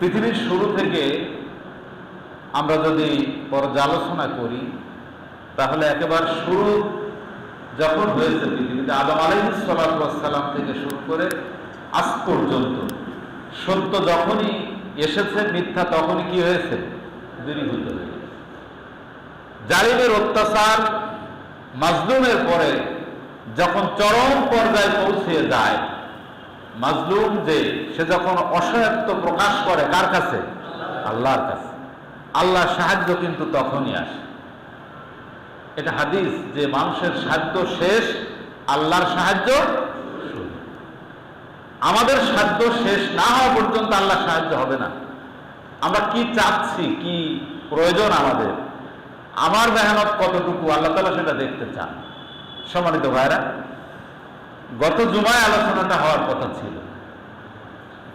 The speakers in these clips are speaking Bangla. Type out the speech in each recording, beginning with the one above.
পৃথিবীর শুরু থেকে আমরা যদি পর্যালোচনা করি, তাহলে একেবারে শুরু যখন হয়েছে পৃথিবীতে, আদম আলাইসালাম থেকে শুরু করে আজ পর্যন্ত, সত্য যখনই এসেছে, মিথ্যা তখনই কি হয়েছে? দূরীভূত হয়ে গেছে। জালিমের অত্যাচার মাজলুমের পরে যখন চরম পর্যায়ে পৌঁছে যায় মাজলুম যে সে যখন অসহায়ত্ব প্রকাশ করে কার কাছে? আল্লাহর কাছে। আল্লাহর সাহায্য কিন্তু তখনই আসে। এটা হাদিস যে মানুষের সাহায্য শেষ, আল্লাহর সাহায্য আমাদের সাহায্য শেষ না হওয়া পর্যন্ত আল্লাহর সাহায্য হবে না। আমরা কি চাচ্ছি, কি প্রয়োজন আমাদের? আমার মেহনত কতটুকু? আল্লাহ তালা সেটা দেখতে চান। সম্মানিত ভাইরা গত জুমায় আলোচনাটা হওয়ার কথা ছিল।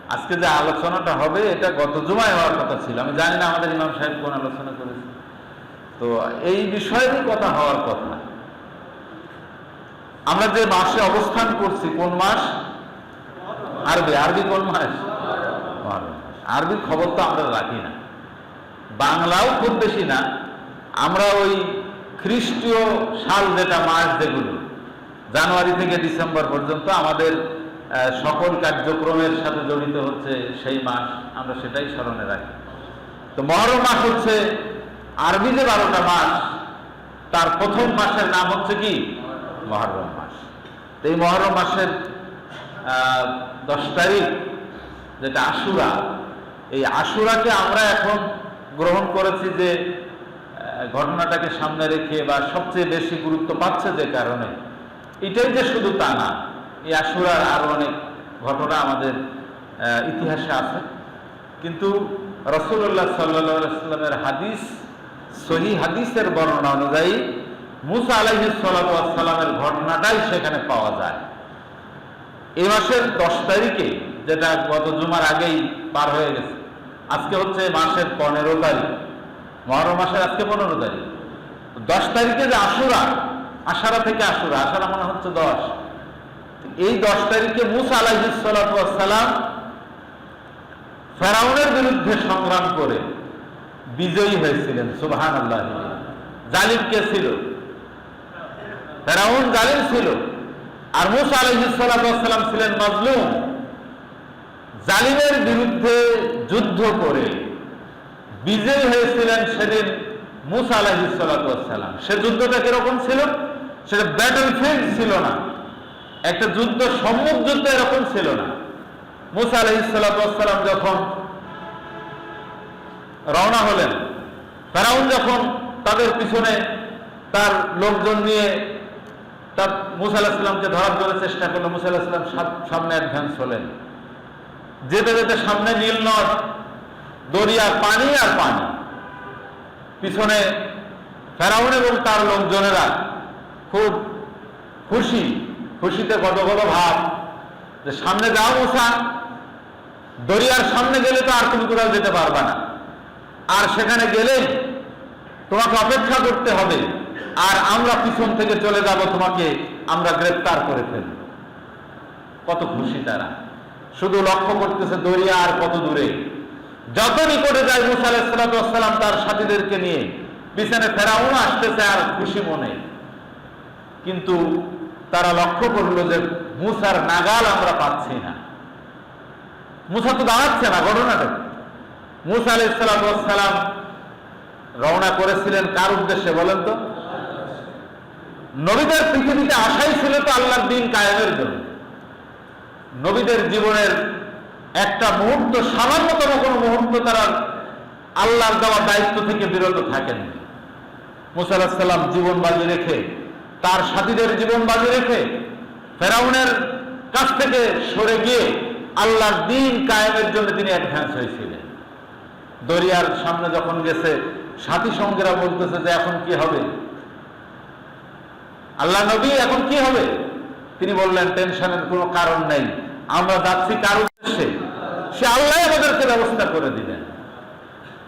আজকে যে আলোচনাটা হবে, এটা গত জুমায় হওয়ার কথা ছিল। আমি জানি না আমাদের ইমাম সাহেব কোন আলোচনা করেছে তো এই বিষয়েরই কথা হওয়ার কথা। আমরা যে মাসে অবস্থান করছি, কোন মাস? আরবি। আরবি কোন মাস। আরবির খবর তো আমরা রাখি না। বাংলাও খুব বেশি না। আমরা ওই খ্রিস্টীয় সাল যেটা মাস যেগুলো জানুয়ারি থেকে ডিসেম্বর পর্যন্ত আমাদের সকল কার্যক্রমের সাথে জড়িত হচ্ছে সেই মাস, আমরা সেটাই স্মরণে রাখি। তো মহরম মাস হচ্ছে আরবি যে বারোটা মাস, তার প্রথম মাসের নাম হচ্ছে কি? মহরম মাস। তো এই মহরম মাসের দশ তারিখ, যেটা আশুরা, এই আশুরাকে আমরা এখন গ্রহণ করেছি যে ঘটনাটাকে সামনে রেখে বা সবচেয়ে বেশি গুরুত্ব পাচ্ছে যে কারণে এটাই যে শুধু তা না, এই আশুরার আরও অনেক ঘটনা আমাদের ইতিহাসে আছে। কিন্তু রসুল্লাহ সাল্লামের হাদিস, সহি হাদিসের বর্ণনা অনুযায়ী মুসা আলাইহি সালামের ঘটনাটাই সেখানে পাওয়া যায়। এই মাসের দশ তারিখে, যেটা গত জুমার আগেই পার হয়ে গেছে, আজকে হচ্ছে মাসের পনেরো তারিখ। মহরম মাসের আজকে পনেরো তারিখ। দশ তারিখে যে আশুরা আষাঢ়া থেকে আশুরা আষাঢ়া মনে হচ্ছে দশ। এই দশ তারিখে মুসা আলাইসালাম ফেরাউনের বিরুদ্ধে সংগ্রাম করে বিজয়ী হয়েছিলেন সুবাহান আল্লাহ জালিম কে ছিল? ফেরাউন জালিম ছিল। আর মুসা আলহিসাল্লাম ছিলেন মাজলুম। জালিমের বিরুদ্ধে যুদ্ধ করে বিজয়ী হয়েছিলেন সেদিন মুসা আলহিসাল্লাম সে যুদ্ধটা কীরকম ছিল? সেটা ব্যাটল ফিল্ড ছিল না। একটা যুদ্ধ সম্মুখ যুদ্ধ এরকম ছিল না। মুসা আলহিসাল্লাম যখন রওনা হলেন, ফেরাউন যখন তাদের পিছনে তার লোকজন নিয়ে তার মুসা আলাহিসামকে ধরার জন্য চেষ্টা করল, মুসা আলাহিসাম সামনে অ্যাডভান্স হলেন। যেতে যেতে সামনে নীল নদ দরিয়ার পানি আর পানি। পিছনে ফেরাউন এবং তার লোকজনেরা খুব খুশি, খুশিতে কত ভাব। যে সামনে যাও মুসা, দরিয়ার সামনে গেলে তো আর তুমি কোথাও যেতে পারবা না। আর সেখানে গেলে তোমাকে অপেক্ষা করতে হবে, আর আমরা পিছন থেকে চলে যাব, তোমাকে আমরা গ্রেপ্তার করে ফেলব। কত খুশি তারা। শুধু লক্ষ্য করতেছে দরিয়া আর কত দূরে। যত নিকটে যায় মুসা আলাহিসাল্লাম তার সাথীদেরকে নিয়ে, পিছনে ফেরাউন আসতেছে আর খুশি মনে। কিন্তু তারা লক্ষ্য করল যে মুসার নাগাল আমরা পাচ্ছি না। মুসা তো দাঁড়াচ্ছে না ঘটনাটা। মুসা আলাইসালাম রওনা করেছিলেন কার উদ্দেশ্যে বলেন তো? নবীদের পৃথিবীতে আশাই ছিল তো আল্লাহর দিন কায়েমের জন্য। নবীদের জীবনের একটা মুহূর্ত, সামান্যতম কোনো মুহূর্ত তারা আল্লাহর দেওয়া দায়িত্ব থেকে বিরত থাকেন মুসা আলাহিসাল্লাম জীবন বাজি রেখে তার সাথীদের জীবন বাজি রেখে ফেরাউনের কাছ থেকে সরে গিয়ে আল্লাহর দিন কায়েমের জন্য তিনি অ্যাডভান্স হয়েছিলেন। দরিয়ার সামনে যখন গেছে, সাথী সঙ্গেরা বলতেছে যে এখন কি হবে? আল্লাহ নবী, এখন কি হবে? তিনি বললেন, টেনশনের কোনো কারণ নেই। আমরা যাচ্ছি কার উদ্দেশ্যে? সে আল্লাহ আমাদেরকে ব্যবস্থা করে দিলেন।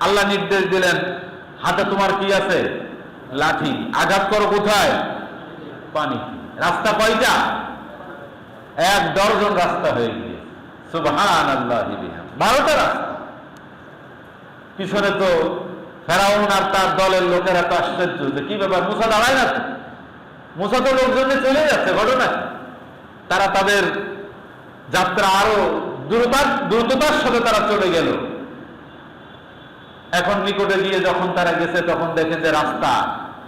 আল্লাহ নির্দেশ দিলেন, হাতে তোমার কি আছে? লাঠি। আঘাত করো কোথায়? পানি। রাস্তা কয়টা? এক ডজন রাস্তা হয়ে গিয়ে সুবহান বারোটা রাস্তা। পিছনে তো ফেরাউন আর তার দলের লোকেরা তো আশ্চর্য যে কি ব্যাপার, মুসা দাঁড়ায় না মুসা তো লোকজনে চলে যাচ্ছে, ঘটনা তারা তাদের যাত্রা আরও দ্রুতার দ্রুততার সাথে তারা চলে গেল। এখন নিকটে গিয়ে যখন তারা গেছে, তখন দেখে যে রাস্তা,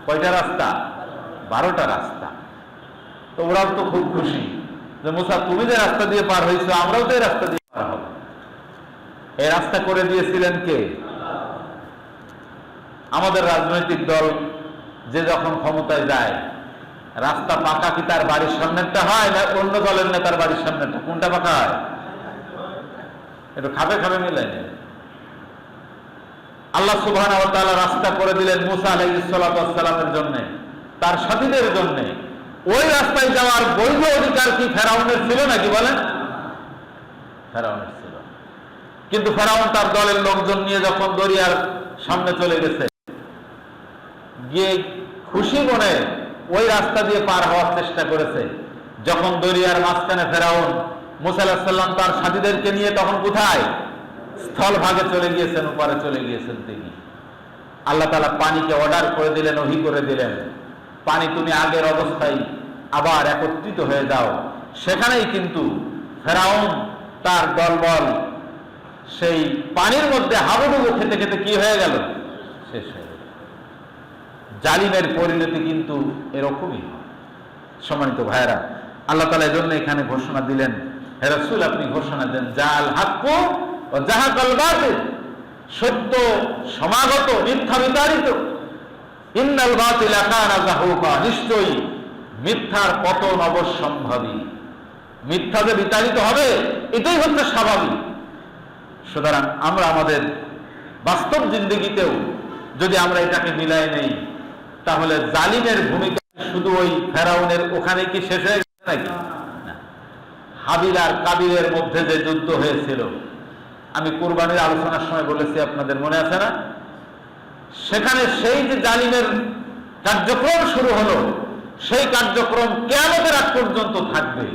কয়টা রাস্তা? বারোটা রাস্তা। তো ওরাও তো খুব খুশি যে, মুসা, তুমি যে রাস্তা দিয়ে পার হয়েছো, আমরাও তো এই রাস্তা দিয়ে পার হব। এই রাস্তা করে দিয়েছিলেন কে? আমাদের রাজনৈতিক দল যে যখন ক্ষমতায় যায়, রাস্তা পাকা কি তার বাড়ির সামনেরটা হয়, না অন্য দলের নেতার বাড়ির সামনেরটা? কোনটা পাকা হয়? একটু খাবে খাবে মিলে আল্লাহ সুবাহ রাস্তা করে দিলেন মুসা আলাইসালামের জন্য, তার সাথীদের জন্য। ওই রাস্তায় যাওয়ার বৈধ অধিকার কি ফেরাউনের ছিল নাকি বলেন? ফেরাউনের ছিল। কিন্তু ফেরাউন তার দলের লোকজন নিয়ে যখন দরিয়ার সামনে চলে গেছে, গিয়ে খুশি মনে ওই রাস্তা দিয়ে পার হওয়ার চেষ্টা করেছে। যখন দরিয়ার মাঝখানে ফেরাউন মুসাল্লাম তার সাথীদেরকে নিয়ে তখন কোথায়? স্থল ভাগে চলে গিয়েছেন উপরে চলে গিয়েছেন তিনি। আল্লাহ তালা পানিকে অর্ডার করে দিলেন, ওহি করে দিলেন। পানি তুমি আগের অবস্থায় আবার একত্রিত হয়ে যাও। সেখানেই কিন্তু ফেরাউন তার দলবল সেই পানির মধ্যে হাবুডুবু খেতে খেতে কি হয়ে গেল? শেষ হয়ে গেল। জালিমের পরিণতি কিন্তু এরকমই সম্মানিত ভাইয়েরা, আল্লাহ তালা এজন্য এখানে ঘোষণা দিলেন, হে রাসূল, আপনি ঘোষণা দেন, জাল হাক্কু ও যাহা কলবাতে সত্য, সমাগত, মিথ্যা বিতাড়িত ইন্নাল বাতিল আকানা জাহুকা, নিশ্চয়ই মিথ্যার পতন অবশ্যম্ভাবী মিথ্যা যে বিতাড়িত হবে, এটাই হচ্ছে স্বাভাবিক। সুতরাং আমরা আমাদের বাস্তব জিন্দগিতেও যদি আমরা এটাকে মিলাই নেই, তাহলে জালিমের ভূমিকা শুধু ওই ফেরাউনের ওখানে কি শেষ হয়ে গেছে নাকি? হাবিল আর কাবিলের মধ্যে যে যুদ্ধ হয়েছিল, আমি কোরবানির আলোচনার সময় বলেছি, আপনাদের মনে আছে না? সেখানে সেই যে জালিমের কার্যক্রম শুরু হলো, সেই কার্যক্রম কেমতের আগ পর্যন্ত থাকবে।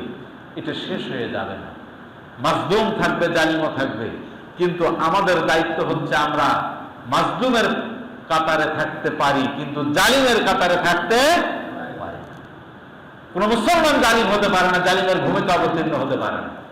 এটা শেষ হয়ে যাবে না। মাজদুম থাকবে, জালিমও থাকবে। কিন্তু আমাদের দায়িত্ব হচ্ছে আমরা মাজদুমের কাতারে থাকতে পারি, কিন্তু জালিমের কাতারে থাকতে পারি। কোন মুসলমান জালিম হতে পারে না, জালিমের ভূমিকা অবতীর্ণ হতে পারে না।